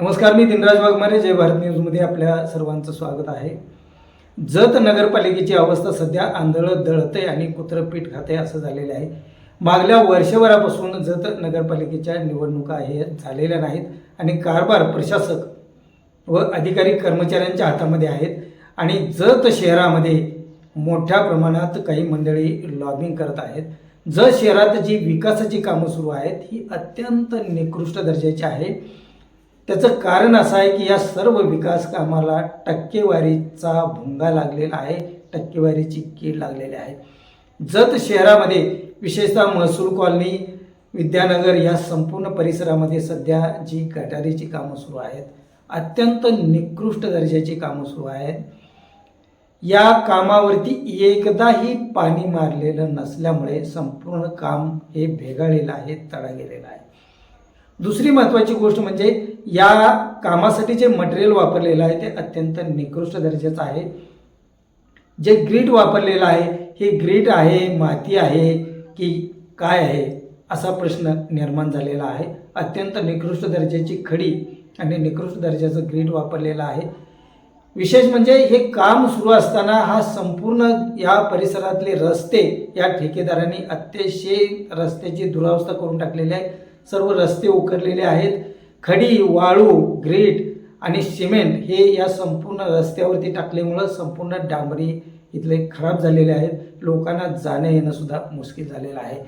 नमस्कार मी दिनराज वाघमारे जय भारत न्यूजमध्ये आपल्या सर्वांचं स्वागत आहे. जत नगरपालिकेची अवस्था सध्या आंधळं दळते आणि कुत्रं पीठ खाते असं झालेलं आहे. मागल्या वर्षभरापासून जत नगरपालिकेच्या निवडणुका हे झालेल्या नाहीत आणि कारभार प्रशासक व अधिकारी कर्मचाऱ्यांच्या हातामध्ये आहेत आणि जत शहरामध्ये मोठ्या प्रमाणात काही मंडळी लॉबिंग करत आहेत. जत शहरात जी विकासाची कामं सुरू आहेत ही अत्यंत निकृष्ट दर्जाची आहे. त्याचं कारण असं आहे की या सर्व विकास कामाला टक्केवारीचा भुंगा लागलेला आहे टक्केवारीची कीड लागलेली आहे. जत शहरामध्ये विशेषतः महसूल कॉलनी विद्यानगर या संपूर्ण परिसरामध्ये सध्या जी गटारीची कामं सुरू आहेत अत्यंत निकृष्ट दर्जाची कामं सुरू आहेत. या कामावरती एकदाही पाणी मारलेलं नसल्यामुळे संपूर्ण काम हे भेगाळलेलं आहे तडा गेलेलं आहे. दुसरी महत्त्वाची गोष्ट म्हणजे या कामासाठी जे मटेरियल वापरलेलं आहे ते अत्यंत निकृष्ट दर्जाचं आहे. जे ग्रीड वापरलेलं आहे हे ग्रीड आहे माती आहे की काय आहे असा प्रश्न निर्माण झालेला आहे. अत्यंत निकृष्ट दर्जाची खडी आणि निकृष्ट दर्जाचं ग्रीड वापरलेलं आहे. विशेष म्हणजे हे काम सुरू असताना हा संपूर्ण या परिसरातले रस्ते या ठेकेदारांनी अतिशय रस्त्याची दुरावस्था करून टाकलेली आहे. सर्व रस्ते उकरलेले आहेत. खडी वाळू ग्रीट आणि सिमेंट हे या संपूर्ण रस्त्यावरती टाकल्यामुळं संपूर्ण डांबरी इथले खराब झालेले आहेत. लोकांना जाणं येणंसुद्धा मुश्किल झालेलं आहे.